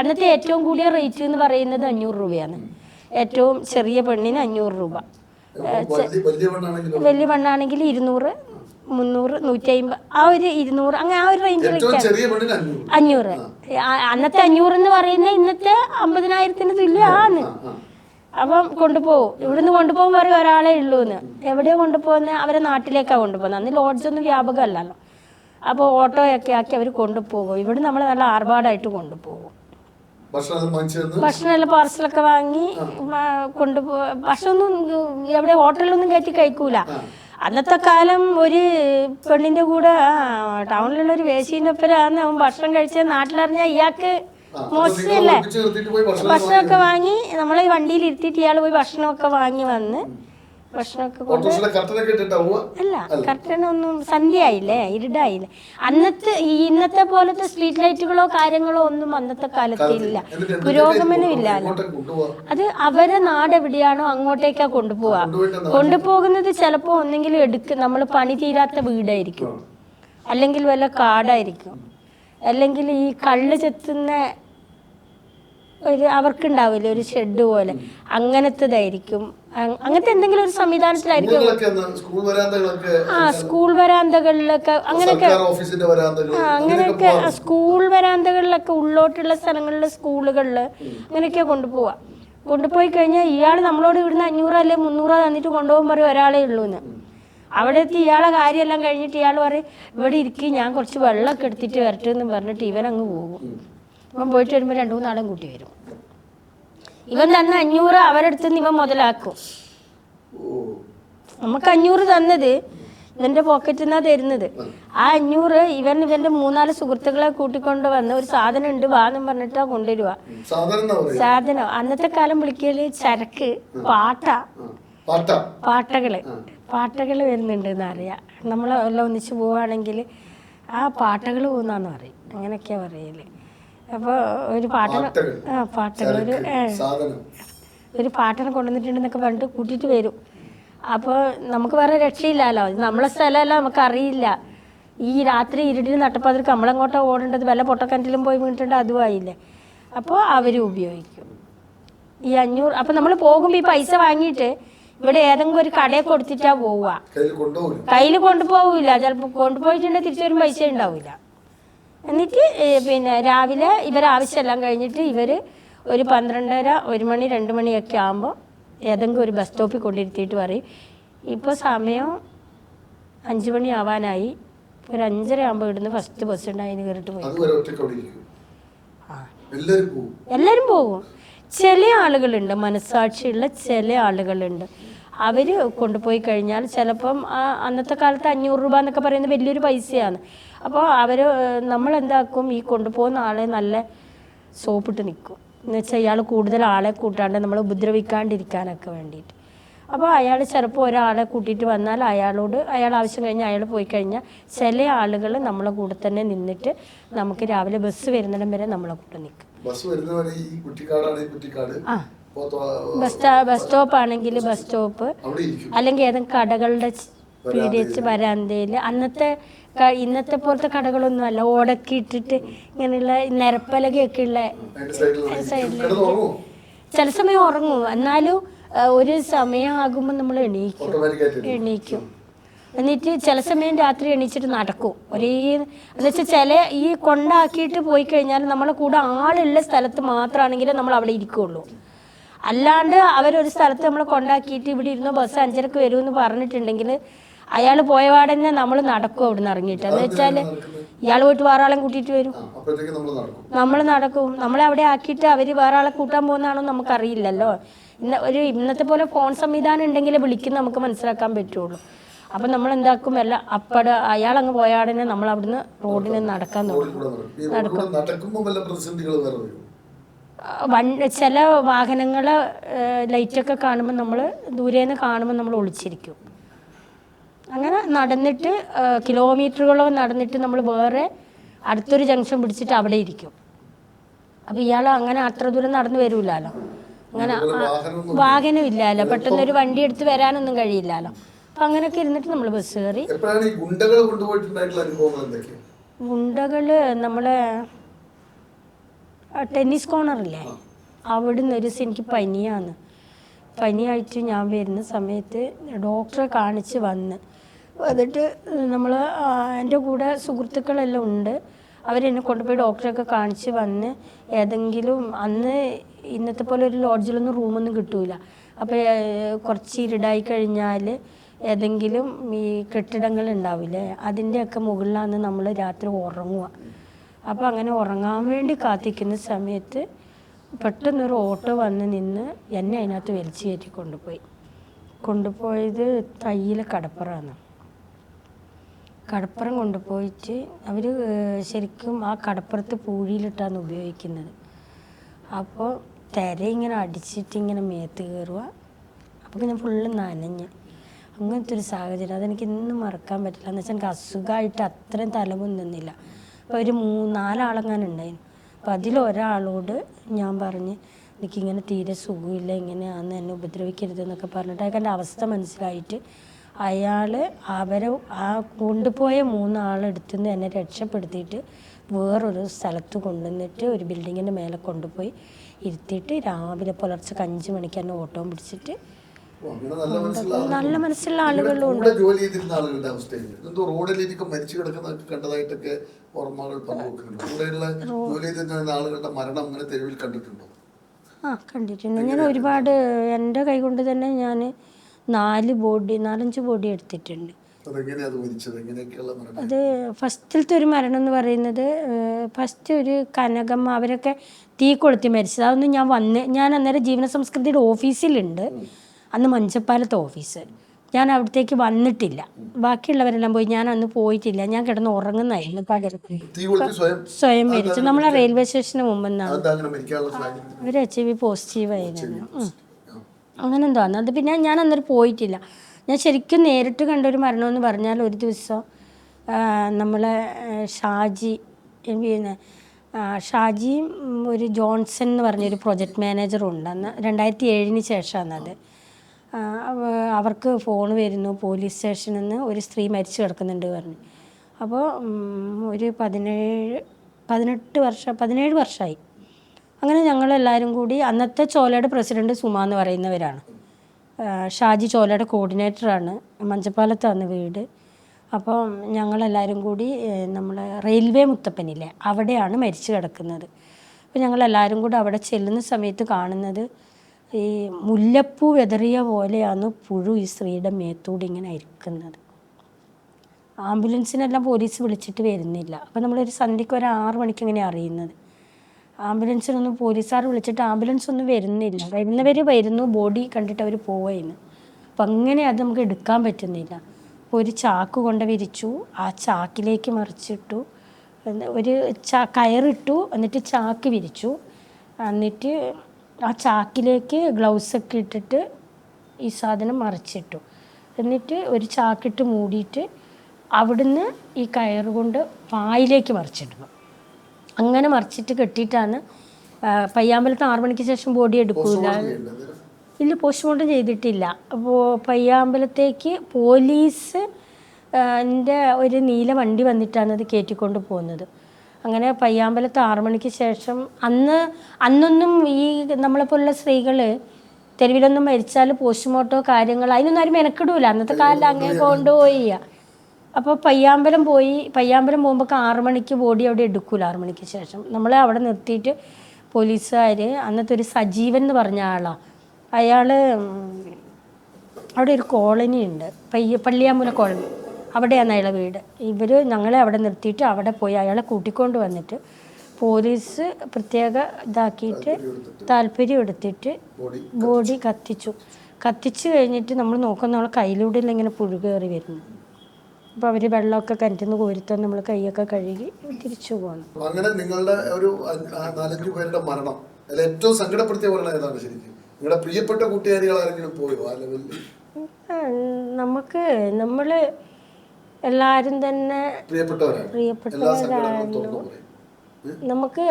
അന്നത്തെ ഏറ്റവും കൂടിയ റേറ്റ് എന്ന് പറയുന്നത് അഞ്ഞൂറ് രൂപയാണ്. ഏറ്റവും ചെറിയ പെണ്ണിന് അഞ്ഞൂറ് രൂപ. വലിയ പെണ്ണാണെങ്കിൽ ഇരുന്നൂറ് മുന്നൂറ് നൂറ്റി അമ്പത് ആ ഒരു ഇരുന്നൂറ് അങ്ങനെ ആ ഒരു പെണ്ണിന് അഞ്ഞൂറ്. അന്നത്തെ അഞ്ഞൂറ് എന്ന് പറയുന്നത് ഇന്നത്തെ അമ്പതിനായിരത്തിന് തുല്യമാണ് അപ്പം കൊണ്ടുപോകും. ഇവിടുന്ന് കൊണ്ടുപോകും പറയും ഒരാളെ ഉള്ളൂ എന്ന് എവിടെയോ കൊണ്ടുപോകുന്നത് അവരെ നാട്ടിലേക്കാണ് കൊണ്ടുപോകുന്നത്. അന്ന് ലോഡ്ജൊന്നും വ്യാപകമല്ലല്ലോ. അപ്പോൾ ഓട്ടോയൊക്കെ ആക്കി അവർ കൊണ്ടുപോകും. ഇവിടെ നമ്മൾ നല്ല ആർഭാടായിട്ട് കൊണ്ടുപോകും. ഭക്ഷണം പാർസലൊക്കെ വാങ്ങി കൊണ്ടുപോ ഭക്ഷണമൊന്നും എവിടെ ഹോട്ടലിലൊന്നും കയറ്റി കഴിക്കൂല. അന്നത്തെ കാലം ഒരു പെണ്ണിന്റെ കൂടെ ടൗണിലുള്ള ഒരു വേശീന്റെ ഒപ്പരാന്ന് അവൻ ഭക്ഷണം കഴിച്ച നാട്ടിലറിഞ്ഞാൽ ഇയാൾക്ക് മോശമല്ലേ ഭക്ഷണമൊക്കെ വാങ്ങി. നമ്മളെ വണ്ടിയിൽ ഇരുത്തിയിട്ട് ഇയാൾ പോയി ഭക്ഷണമൊക്കെ വാങ്ങി വന്ന് ഭക്ഷണമൊക്കെ കൊണ്ട് അല്ല കർട്ടനൊന്നും സന്ധ്യയായില്ലേ? ഇരുടായില്ലേ? അന്നത്തെ ഈ ഇന്നത്തെ പോലത്തെ സ്ട്രീറ്റ് ലൈറ്റുകളോ കാര്യങ്ങളോ ഒന്നും അന്നത്തെ കാലത്ത് ഇല്ല. പുരോഗമനം ഇല്ല അത് അവരെ നാട് എവിടെയാണോ അങ്ങോട്ടേക്കാ കൊണ്ടുപോവാ. കൊണ്ടുപോകുന്നത് ചിലപ്പോ ഒന്നെങ്കിലും എടുക്കും. നമ്മൾ പണി തീരാത്ത വീടായിരിക്കും. അല്ലെങ്കിൽ വല്ല കാടായിരിക്കും. അല്ലെങ്കിൽ ഈ കള്ള് ചെത്തുന്ന ഒരു അവർക്കുണ്ടാവില്ല ഒരു ഷെഡ് പോലെ. അങ്ങനത്തതായിരിക്കും. അങ്ങനത്തെ എന്തെങ്കിലും ഒരു സംവിധാനത്തിലായിരിക്കും. ആ സ്കൂൾ വരാന്തകളിലൊക്കെ അങ്ങനെയൊക്കെ അങ്ങനെയൊക്കെ സ്കൂൾ വരാന്തകളിലൊക്കെ ഉള്ളോട്ടുള്ള സ്ഥലങ്ങളിൽ സ്കൂളുകളിൽ അങ്ങനെയൊക്കെ കൊണ്ടുപോവാ. കൊണ്ടുപോയി കഴിഞ്ഞാൽ ഇയാൾ നമ്മളോട് ഇവിടുന്ന് അഞ്ഞൂറ് അല്ലെ മുന്നൂറ് തന്നിട്ട് കൊണ്ടുപോകാൻ പറയും ഒരാളേ ഉള്ളൂ എന്ന് അവിടെ എത്തി ഇയാളെ കാര്യമെല്ലാം കഴിഞ്ഞിട്ട് ഇയാൾ പറയും ഇവിടെ ഇരിക്കി ഞാൻ കുറച്ച് വെള്ളമൊക്കെ എടുത്തിട്ട് വരട്ടെ എന്ന് പറഞ്ഞിട്ട് ഇവൻ അങ്ങ് പോകും. ഇവൻ പോയിട്ട് വരുമ്പോൾ രണ്ടു മൂന്നാളും കൂട്ടി വരും. ഇവൻ തന്നെ അഞ്ഞൂറ് അവരെടുത്ത് നിന്ന് ഇവൻ മുതലാക്കും. നമുക്ക് അഞ്ഞൂറ് തന്നത് ഇവന്റെ പോക്കറ്റിൽ നിന്നാ തരുന്നത്. ആ അഞ്ഞൂറ് ഇവൻ ഇവന്റെ മൂന്നാൽ സുഹൃത്തുക്കളെ കൂട്ടിക്കൊണ്ട് വന്ന് ഒരു സാധനം ഉണ്ട് വാന്നും പറഞ്ഞിട്ടാ കൊണ്ടുവരുക സാധനം അന്നത്തെ കാലം വിളിക്കൽ ചരക്ക് പാട്ട. പാട്ടകൾ. പാട്ടകൾ വരുന്നുണ്ട് എന്നറിയാം. നമ്മൾ എല്ലാം ഒന്നിച്ച് പോവുകയാണെങ്കിൽ ആ പാട്ടകൾ പോകുന്നാന്ന് പറയും. അങ്ങനെയൊക്കെയാ പറയൽ. അപ്പോൾ ഒരു പാട്ടന പാട്ടകൾ. ആ പാട്ടകൾ. ഒരു ഒരു പാട്ടിനെ കൊണ്ടുവന്നിട്ടുണ്ടെന്നൊക്കെ പറഞ്ഞിട്ട് കൂട്ടിയിട്ട് വരും. അപ്പോൾ നമുക്ക് വേറെ രക്ഷയില്ലല്ലോ. നമ്മളെ സ്ഥലമല്ല നമുക്കറിയില്ല. ഈ രാത്രി ഇരുട്ടിന് നട്ടപ്പാതിർക്ക് കമ്മളങ്ങോട്ടോ ഓടേണ്ടത്? വല്ല പൊട്ടക്കണ്ടിലും പോയി വീണിട്ടുണ്ട് അതും ആയില്ലേ. അപ്പോൾ അവർ ഉപയോഗിക്കും. ഈ അഞ്ഞൂറ് അപ്പം നമ്മൾ പോകുമ്പോൾ ഈ പൈസ വാങ്ങിയിട്ട് ഇവിടെ ഏതെങ്കിലും ഒരു കടയിൽ കൊടുത്തിട്ടാ പോവുക. കയ്യിൽ കൊണ്ടുപോകില്ല. ചിലപ്പോ ചിലപ്പോൾ കൊണ്ടുപോയിട്ടുണ്ടെങ്കിൽ തിരിച്ചു വരും പൈസ ഉണ്ടാവില്ല എന്നിട്ട് പിന്നെ രാവിലെ ഇവർ ആവശ്യമെല്ലാം കഴിഞ്ഞിട്ട് ഇവർ ഒരു പന്ത്രണ്ടര ഒരു മണി രണ്ട് മണിയൊക്കെ ആകുമ്പോൾ ഏതെങ്കിലും ഒരു ബസ് സ്റ്റോപ്പിൽ കൊണ്ടിരുത്തിയിട്ട് പറയും ഇപ്പോൾ സമയം അഞ്ച് മണി ആവാനായി. ഒരു അഞ്ചര ആകുമ്പോൾ ഇവിടുന്ന് ഫസ്റ്റ് ബസ് ഉണ്ടായിരുന്നു കയറിട്ട് പോയി. എല്ലാവരും പോകും ചില ആളുകളുണ്ട് മനസ്സാക്ഷിയുള്ള ചില ആളുകളുണ്ട്. അവർ കൊണ്ടുപോയി കഴിഞ്ഞാൽ ചിലപ്പം ആ അന്നത്തെ കാലത്ത് അഞ്ഞൂറ് രൂപ എന്നൊക്കെ പറയുന്നത് വലിയൊരു പൈസയാണ്. അപ്പോൾ അവർ നമ്മൾ എന്താക്കും ഈ കൊണ്ടുപോകുന്ന ആളെ നല്ല സോപ്പിട്ട് നിൽക്കും എന്ന് വെച്ചാൽ ഇയാൾ കൂടുതൽ ആളെ കൂട്ടാണ്ട് നമ്മൾ ഉപദ്രവിക്കാണ്ടിരിക്കാനൊക്കെ വേണ്ടിയിട്ട്. അപ്പോൾ അയാൾ ചിലപ്പോൾ ഒരാളെ കൂട്ടിയിട്ട് വന്നാൽ അയാളോട് അയാൾ ആവശ്യം കഴിഞ്ഞാൽ അയാൾ പോയി കഴിഞ്ഞാൽ ചില ആളുകൾ നമ്മളെ കൂടെ തന്നെ നിന്നിട്ട് നമുക്ക് രാവിലെ ബസ് വരുന്നിടം വരെ നമ്മളെ കൂടെ നിൽക്കും ബസ് വരുന്നവരെ ഈ കുട്ടിക്കാടാണ് ഈ കുട്ടിക്കാട് ആ. ബസ് ബസ് സ്റ്റോപ്പ് ആണെങ്കിൽ ബസ് സ്റ്റോപ്പ് അല്ലെങ്കിൽ ഏതെങ്കിലും കടകളുടെ പീഡിയച്ച് വരാന്തയിൽ അന്നത്തെ ഇന്നത്തെ പോലത്തെ കടകളൊന്നും അല്ല. ഓടൊക്കെ ഇട്ടിട്ട് ഇങ്ങനെയുള്ള നിരപ്പലകയൊക്കെ ഉള്ള സൈഡിൽ ചില സമയം ഉറങ്ങും. എന്നാലും ഒരു സമയമാകുമ്പോൾ നമ്മൾ എണീക്കും. എണീക്കും. എന്നിട്ട് ചില സമയം രാത്രി എണീച്ചിട്ട് നടക്കും. ഒരേ എന്ന് വെച്ചാൽ ചില ഈ കൊണ്ടാക്കിയിട്ട് പോയി കഴിഞ്ഞാൽ നമ്മളെ കൂടെ ആളുള്ള സ്ഥലത്ത് മാത്രമാണെങ്കിലും നമ്മൾ അവിടെ ഇരിക്കുള്ളൂ. അല്ലാണ്ട് അവരൊരു സ്ഥലത്ത് നമ്മൾ കൊണ്ടാക്കിയിട്ട് ഇവിടെ ഇരുന്ന് ബസ് അഞ്ചരക്ക് വരുമെന്ന് പറഞ്ഞിട്ടുണ്ടെങ്കിൽ അയാൾ പോയ പാടന്നെ നമ്മൾ നടക്കും അവിടെ നിന്ന് ഇറങ്ങിയിട്ട്. എന്ന് വെച്ചാൽ ഇയാൾ പോയിട്ട് വേറെ ആളെ കൂട്ടിയിട്ട് വരും. നമ്മൾ നടക്കും. നമ്മളെ അവിടെ ആക്കിയിട്ട് അവർ വേറെ ആളെ കൂട്ടാൻ പോകുന്നതാണോ നമുക്കറിയില്ലല്ലോ. ഇന്ന ഒരു ഇന്നത്തെ പോലെ ഫോൺ സംവിധാനം ഉണ്ടെങ്കിൽ വിളിക്കുന്ന നമുക്ക് മനസ്സിലാക്കാൻ പറ്റുള്ളൂ. അപ്പം നമ്മൾ എന്താക്കും? അല്ല അപ്പട അയാൾ അങ്ങ് പോയാടനെ നമ്മൾ അവിടുന്ന് റോഡിന് നടക്കാൻ തുടങ്ങും. നടക്കും. വൺ ചില വാഹനങ്ങൾ ലൈറ്റൊക്കെ കാണുമ്പോൾ നമ്മൾ ദൂരേന്ന് കാണുമ്പോൾ നമ്മൾ ഒളിച്ചിരിക്കും. അങ്ങനെ നടന്നിട്ട് കിലോമീറ്ററുകളോ നടന്നിട്ട് നമ്മൾ വേറെ അടുത്തൊരു ജംഗ്ഷൻ പിടിച്ചിട്ട് അവിടെ ഇരിക്കും. അപ്പോൾ ഇയാൾ അങ്ങനെ അത്ര ദൂരം നടന്നു വരൂലല്ലോ അങ്ങനെ വാഹനം ഇല്ലല്ലോ പെട്ടെന്ന് ഒരു വണ്ടി എടുത്ത് വരാനൊന്നും കഴിയില്ലല്ലോ അപ്പം അങ്ങനെയൊക്കെ ഇരുന്നിട്ട് നമ്മൾ ബസ് കയറി. ഗുണ്ടകൾ നമ്മളെ ടെന്നീസ് കോർണറില്ലേ അവിടുന്ന് ഒരു ദിവസം എനിക്ക് പനിയാണ്. പനിയായിട്ട് ഞാൻ വരുന്ന സമയത്ത് ഡോക്ടറെ കാണിച്ച് വന്ന്. എന്നിട്ട് നമ്മൾ എന്റെ കൂടെ സുഹൃത്തുക്കളെല്ലാം ഉണ്ട്. അവരെന്നെ കൊണ്ടുപോയി ഡോക്ടറെയൊക്കെ കാണിച്ച് വന്ന് ഏതെങ്കിലും അന്ന് ഇന്നത്തെ പോലെ ഒരു ലോഡ്ജിലൊന്നും റൂമൊന്നും കിട്ടൂല. അപ്പോൾ കുറച്ച് ഇരുടായി കഴിഞ്ഞാൽ ഏതെങ്കിലും ഈ കെട്ടിടങ്ങൾ ഉണ്ടാവില്ലേ? അതിന്റെയൊക്കെ മുകളിലാണ് നമ്മൾ രാത്രി ഉറങ്ങുക അപ്പോൾ അങ്ങനെ ഉറങ്ങാൻ വേണ്ടി കാത്തിക്കുന്ന സമയത്ത് പെട്ടെന്നൊരു ഓട്ടോ വന്ന് നിന്ന് എന്നെ അതിനകത്ത് വലിച്ചു കയറ്റി കൊണ്ടുപോയി. കൊണ്ടുപോയത് തയ്യിലെ കടപ്പുറമാണ്. കടപ്പുറം കൊണ്ടുപോയിട്ട് അവർ ശരിക്കും ആ കടപ്പുറത്ത് പൂഴിയിലിട്ടാണ് ഉപയോഗിക്കുന്നത്. അപ്പോൾ തിര ഇങ്ങനെ അടിച്ചിട്ട് ഇങ്ങനെ മേത്ത് കയറുക അപ്പോൾ ഞാൻ ഫുള്ള് നനഞ്ഞ്. അങ്ങനത്തെ ഒരു സാഹചര്യം. അതെനിക്ക് ഇന്നും മറക്കാൻ പറ്റില്ല. എന്ന് വെച്ചാൽ എനിക്ക് അസുഖമായിട്ട് അത്രയും തലമുന്നില്ല അപ്പോൾ ഒരു മൂന്ന് നാലാളെങ്ങാനും ഉണ്ടായിരുന്നു അപ്പോൾ അതിലൊരാളോട് ഞാൻ പറഞ്ഞ് എനിക്കിങ്ങനെ തീരെ സുഖമില്ല ഇങ്ങനെയാണെന്ന് എന്നെ ഉപദ്രവിക്കരുതെന്നൊക്കെ പറഞ്ഞിട്ട് അയാൾക്ക് എന്റെ അവസ്ഥ മനസ്സിലായിട്ട് അയാൾ അവരെ ആ കൊണ്ടുപോയ മൂന്നാളെടുത്തു നിന്ന് എന്നെ രക്ഷപ്പെടുത്തിയിട്ട് വേറൊരു സ്ഥലത്ത് കൊണ്ടുവന്നിട്ട് ഒരു ബിൽഡിങ്ങിന്റെ മേലെ കൊണ്ടുപോയി ഇരുത്തിയിട്ട് രാവിലെ പുലർച്ചെ അഞ്ച് മണിക്ക് എന്നെ ഓട്ടോ പിടിച്ചിട്ട് നല്ല മനസ്സിലുള്ള മനസ്സുള്ള ആളുകളും ഉണ്ട് ജോലി ചെയ്തിരുന്ന ആളുകളുടെ അവസ്ഥയിൽ എന്തോ റോഡിലേക്ക് മരിച്ചു കിടക്കുന്നതൊക്കെ കണ്ടതായിട്ടൊക്കെ ഓർമ്മകൾ പങ്കുവെക്കുന്നുണ്ട്. കൂടെയുള്ള ജോലി ചെയ്തിരുന്ന ആളുകളുടെ മരണം അങ്ങനെ തെരുവിൽ കണ്ടിട്ടുണ്ടോ? ആ കണ്ടിട്ടുണ്ട്. ഞാൻ ഒരുപാട് എന്റെ കൈ കൊണ്ട് തന്നെ ഞാൻ നാല് ബോഡി നാലഞ്ച് ബോഡി എടുത്തിട്ടുണ്ട്. അത് ഫസ്റ്റിലത്തെ ഒരു മരണം എന്ന് പറയുന്നത് ഫസ്റ്റ് ഒരു കനകമ്മ അവരൊക്കെ തീ കൊളുത്തി മരിച്ചത്. അതൊന്നും ഞാൻ വന്ന് ഞാൻ അന്നേരം ജീവന സംസ്കൃതിയുടെ ഓഫീസിലുണ്ട് അന്ന് മഞ്ചപ്പാലത്ത് ഓഫീസ്. ഞാൻ അവിടത്തേക്ക് വന്നിട്ടില്ല. ബാക്കിയുള്ളവരെല്ലാം പോയി. ഞാൻ അന്ന് പോയിട്ടില്ല. ഞാൻ കിടന്ന് ഉറങ്ങുന്നായിരുന്നു തീ സ്വയം മരിച്ചു നമ്മളെ റെയിൽവേ സ്റ്റേഷന് മുമ്പെന്നാണ്. ഒരു എച്ച് ഐ വി പോസിറ്റീവ് ആയിരുന്നു. അങ്ങനെ എന്തോ ആണ് അത് പിന്നെ ഞാൻ അന്നേരം പോയിട്ടില്ല. ഞാൻ ശരിക്കും നേരിട്ട് കണ്ട ഒരു മരണം എന്ന് പറഞ്ഞാൽ ഒരു ദിവസം നമ്മളെ ഷാജി പിന്നെ ഷാജിയും ഒരു ജോൺസൺ എന്ന് പറഞ്ഞൊരു പ്രൊജക്ട് മാനേജറും ഉണ്ട് അന്ന്. രണ്ടായിരത്തി ഏഴിന് ശേഷമാണ് അത്. ആ, അവ- അവർക്ക് ഫോൺ വരുന്നു പോലീസ് സ്റ്റേഷനിൽ നിന്ന് ഒരു സ്ത്രീ മരിച്ചു കിടക്കുന്നുണ്ട് പറഞ്ഞു. അപ്പോൾ ഒരു പതിനേഴ് പതിനെട്ട് വർഷം പതിനേഴ് വർഷമായി അങ്ങനെ ഞങ്ങളെല്ലാവരും കൂടി അന്നത്തെ ചോലയുടെ പ്രസിഡന്റ് സുമ എന്ന് പറയുന്നവരാണ്. ഷാജി ചോലയുടെ കോർഡിനേറ്ററാണ് മഞ്ചപ്പാലത്താണ് വീട്. അപ്പോൾ ഞങ്ങളെല്ലാവരും കൂടി നമ്മൾ റെയിൽവേ മുത്തപ്പനില്ലേ അവിടെയാണ് മരിച്ചു കിടക്കുന്നത്. അപ്പോൾ ഞങ്ങളെല്ലാവരും കൂടി അവിടെ ചെല്ലുന്ന സമയത്ത് കാണുന്നത് ഈ മുല്ലപ്പൂ വെതറിയ പോലെയാണ് പുഴു ഈ സ്ത്രീയുടെ മേത്തൂടി ഇങ്ങനെ ഇരിക്കുന്നത് ആംബുലൻസിനെല്ലാം പോലീസ് വിളിച്ചിട്ട് വരുന്നില്ല. അപ്പോൾ നമ്മളൊരു സന്ധ്യയ്ക്ക് ഒരു ആറ് മണിക്ക് ഇങ്ങനെ അറിയുന്നത്. ആംബുലൻസിനൊന്നും പോലീസുകാർ വിളിച്ചിട്ട് ആംബുലൻസ് ഒന്നും വരുന്നില്ല. വരുന്നവർ വരുന്നു ബോഡി കണ്ടിട്ട് അവർ പോവുകയെന്ന് അപ്പം അങ്ങനെ അത് നമുക്ക് എടുക്കാൻ പറ്റുന്നില്ല. അപ്പോൾ ഒരു ചാക്ക് കൊണ്ട് വിരിച്ചു ആ ചാക്കിലേക്ക് മറിച്ചിട്ടു ഒരു ചാ കയറിട്ടു എന്നിട്ട് ചാക്ക് വിരിച്ചു. എന്നിട്ട് ആ ചാക്കിലേക്ക് ഗ്ലൗസൊക്കെ ഇട്ടിട്ട് ഈ സാധനം മറിച്ചിട്ടു. എന്നിട്ട് ഒരു ചാക്കിട്ട് മൂടിയിട്ട് അവിടുന്ന് ഈ കയറ് കൊണ്ട് പായിലേക്ക് മറിച്ചിടുന്നു. അങ്ങനെ മറിച്ചിട്ട് കെട്ടിയിട്ടാണ് പയ്യാമ്പലത്ത് ആറു മണിക്ക് ശേഷം ബോഡി എടുക്കൂല. ഇല്ല പോസ്റ്റ്മോർട്ടം ചെയ്തിട്ടില്ല. അപ്പോൾ പയ്യാമ്പലത്തേക്ക് പോലീസ് എന്റെ ഒരു നീല വണ്ടി വന്നിട്ടാണ് അത് കയറ്റിക്കൊണ്ട് പോകുന്നത്. അങ്ങനെ പയ്യാമ്പലത്ത് ആറു മണിക്ക് ശേഷം അന്ന് അന്നൊന്നും ഈ നമ്മളെപ്പോലുള്ള സ്ത്രീകൾ തെരുവിലൊന്നും മരിച്ചാൽ പോസ്റ്റ്മോർട്ടോ കാര്യങ്ങൾ അതിനൊന്നും ആരും മെനക്കിടൂല. അന്നത്തെ കാലത്ത് അങ്ങനെ കൊണ്ടുപോയി അപ്പോൾ പയ്യാമ്പലം പോയി പയ്യാമ്പലം പോകുമ്പോൾ ആറു മണിക്ക് ബോഡി അവിടെ എടുക്കൂല ആറു മണിക്ക് ശേഷം. നമ്മളെ അവിടെ നിർത്തിയിട്ട് പോലീസുകാർ അന്നത്തെ ഒരു സജീവൻ എന്ന് പറഞ്ഞ ആളാണ് അയാൾ അവിടെ ഒരു കോളനി ഉണ്ട് പയ്യ പള്ളിയാമ്പുല കോളനി. അവിടെയാണ് അയാളെ വീട്. ഇവർ ഞങ്ങളെ അവിടെ നിർത്തിയിട്ട് അവിടെ പോയി അയാളെ കൂട്ടിക്കൊണ്ട് വന്നിട്ട് പോലീസ് പ്രത്യേക ഇതാക്കിയിട്ട് താല്പര്യം എടുത്തിട്ട് ബോഡി കത്തിച്ചു. കത്തിച്ചു കഴിഞ്ഞിട്ട് നമ്മൾ നോക്കുന്ന നമ്മളെ കയ്യിലൂടെ ഇങ്ങനെ പുഴുകേറി വരുന്നു. അപ്പോൾ അവർ വെള്ളമൊക്കെ കിണറ്റിൽ നിന്ന് കോരിത്താൻ നമ്മൾ കൈയൊക്കെ കഴുകി തിരിച്ചു പോകണം അങ്ങനെ നിങ്ങളുടെ ഒരു നാലഞ്ചു പേരുടെ മരണം അതിൽ ഏറ്റവും സങ്കടപ്പെടുത്തിയ മരണം ഏതാണ് ശരിക്കും? നിങ്ങളുടെ പ്രിയപ്പെട്ട കൂട്ടുകാരികൾ ആരെങ്കിലും പോയോ ആ ലെവലിൽ നമുക്ക് നമ്മൾ എല്ലാവരും തന്നെ? നമുക്ക്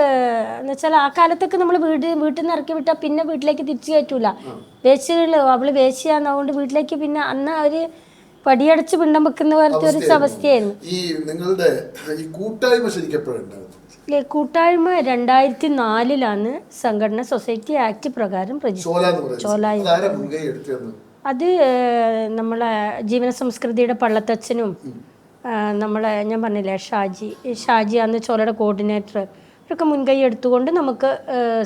എന്ന് വെച്ചാൽ ആ കാലത്തൊക്കെ നമ്മൾ വീട് വീട്ടിൽ നിന്ന് ഇറക്കി വിട്ടാൽ പിന്നെ വീട്ടിലേക്ക് തിരിച്ചു കയറ്റൂല. വേശികൾ അവൾ വേശിയാന്നതുകൊണ്ട് വീട്ടിലേക്ക് പിന്നെ അന്ന് അവർ പടിയടച്ച് പിണ്ടം വെക്കുന്ന പോലത്തെ ഒരു അവസ്ഥയായിരുന്നു. ഈ നിങ്ങളുടെ ഈ കൂട്ടായ്മ ശരിക്കും കൂട്ടായ്മ രണ്ടായിരത്തി നാലിലാണ് സംഘടന സൊസൈറ്റി ആക്ട് പ്രകാരം രജിസ്റ്റർ ചോല അത് നമ്മളെ ജീവന സംസ്കൃതിയുടെ പള്ളത്തച്ഛനും നമ്മളെ ഞാൻ പറഞ്ഞില്ലേ ഷാജി ഷാജി അന്ന് ചോലയുടെ കോർഡിനേറ്റർ ഇവരൊക്കെ മുൻകൈ എടുത്തുകൊണ്ട് നമുക്ക്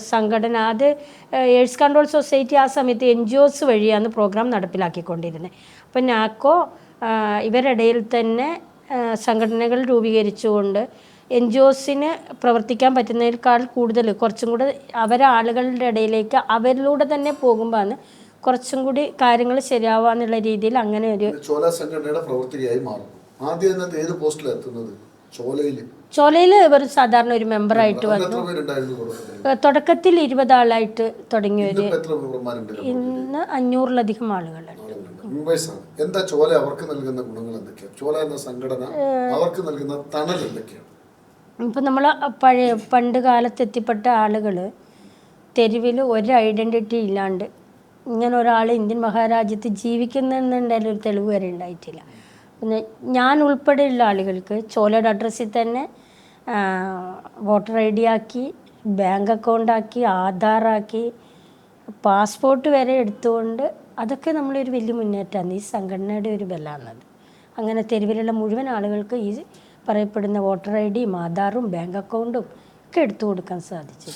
സംഘടന അത് എയ്ഡ്സ് കൺട്രോൾ സൊസൈറ്റി ആ സമയത്ത് എൻ ജി ഒസ് വഴിയാണ് പ്രോഗ്രാം നടപ്പിലാക്കിക്കൊണ്ടിരുന്നത് അപ്പം നാക്കോ ഇവരിടയിൽ തന്നെ സംഘടനകൾ രൂപീകരിച്ചുകൊണ്ട് എൻ ജി ഒസിന് പ്രവർത്തിക്കാൻ പറ്റുന്നതിനേക്കാൾ കൂടുതൽ കുറച്ചും കൂടെ അവരാളുകളുടെ ഇടയിലേക്ക് അവരിലൂടെ തന്നെ പോകുമ്പോഴാണ് കുറച്ചും കൂടി കാര്യങ്ങൾ ശരിയാവാന്നുള്ള രീതിയിൽ അങ്ങനെ ഒരു ചോല സംഘടനയുടെ പ്രവർത്തകയായി മാറും. ആദ്യം ഏത് പോസ്റ്റിലാണ് എത്തുന്നത്? ചോലയിൽ ചോലയിൽ ഒരു സാധാരണ ഒരു മെമ്പറായിട്ട് വന്നു. തുടക്കത്തിൽ ഇരുപത് ആളായിട്ട് ഇരുപതാളായിട്ട് തുടങ്ങിയ ഒരു ഇന്ന് അഞ്ഞൂറിലധികം ആളുകളുണ്ട്. എന്താ ചോല അവർക്ക് നൽകുന്ന ഗുണങ്ങൾ എന്തൊക്കെയാണ് ചോല എന്ന സംഘടന അവർക്ക് നൽകുന്ന തണൽ എന്തൊക്കെയാണ്? ഇപ്പം നമ്മൾ പഴയ പണ്ട് കാലത്ത് എത്തിപ്പെട്ട ആളുകൾ തെരുവിൽ ഒരു ഐഡന്റിറ്റി ഇല്ലാണ്ട് ഇങ്ങനെ ഒരാൾ ഇന്ത്യൻ മഹാരാജ്യത്ത് ജീവിക്കുന്നുണ്ടെങ്കിൽ ഒരു തെളിവ് വരെ ഉണ്ടായിട്ടില്ല. പിന്നെ ഞാൻ ഉൾപ്പെടെയുള്ള ആളുകൾക്ക് ചോലയുടെ അഡ്രസ്സിൽ തന്നെ വോട്ടർ ഐ ഡി ആക്കി ബാങ്ക് അക്കൗണ്ടാക്കി ആധാറാക്കി പാസ്പോർട്ട് വരെ എടുത്തുകൊണ്ട് അതൊക്കെ നമ്മളൊരു വലിയ മുന്നേറ്റമാണ്. ഈ സംഘടനയുടെ ഒരു ബലമാണത്. അങ്ങനെ തെരുവിലുള്ള മുഴുവൻ ആളുകൾക്ക് ഈ പറയപ്പെടുന്ന വോട്ടർ ഐ ഡിയും ആധാറും ബാങ്ക് അക്കൗണ്ടും ഒക്കെ എടുത്തു കൊടുക്കാൻ സാധിച്ചു